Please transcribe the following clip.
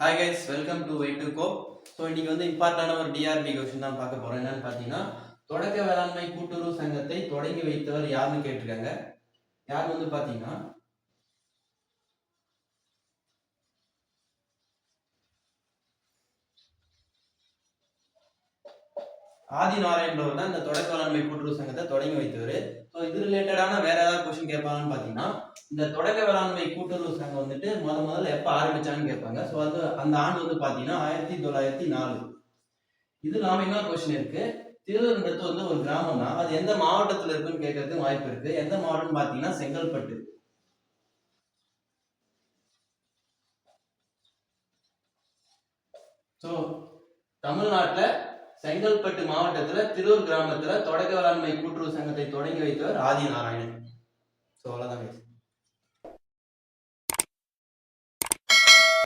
Hi guys welcome to weight to cope so இன்னைக்கு வந்து இம்பார்ட்டான ஒரு டிஆர்பி கொஸ்டின் தான் பார்க்க போறோம். என்னன்னு பார்த்தீங்கன்னா தொடக்க வேளாண்மை கூட்டுறவு சங்கத்தை தொடங்கி வைத்தவர் யாருன்னு கேட்டிருக்காங்க. யார் வந்து பார்த்தீங்கன்னா ஆதி நாராயணவர் தான் இந்த தொடக்க வேளாண்மை கூட்டுறவு சங்கத்தை தொடங்கி வைத்தவர். ஸோ இது ரிலேட்டடான வேற ஏதாவது கொஸ்டின் கேட்பாங்கன்னு பார்த்தீங்கன்னா இந்த தொடக்க வேளாண்மை கூட்டுறவு சங்கம் வந்துட்டு முத முதல்ல எப்போ ஆரம்பிச்சான்னு கேட்பாங்க. ஸோ அது அந்த ஆண்டு வந்து பார்த்தீங்கன்னா ஆயிரத்தி தொள்ளாயிரத்தி நாலு. இது இல்லாமல் இன்னொரு கொஸ்டின் இருக்கு. திருவனந்தபுரத்து வந்து ஒரு கிராமம் தான் அது எந்த மாவட்டத்தில் இருக்குன்னு கேட்கறதுக்கு வாய்ப்பு இருக்கு. எந்த மாவட்டம்னு பார்த்தீங்கன்னா செங்கல்பட்டு. ஸோ தமிழ்நாட்டில் செங்கல்பட்டு மாவட்டத்தில் திருவூர் கிராமத்தில் தொடக்க வேளாண்மை கூட்டுறவு சங்கத்தை தொடங்கி வைத்தவர் ஆதி நாராயணன். ஸோ அவ்வளோதான்.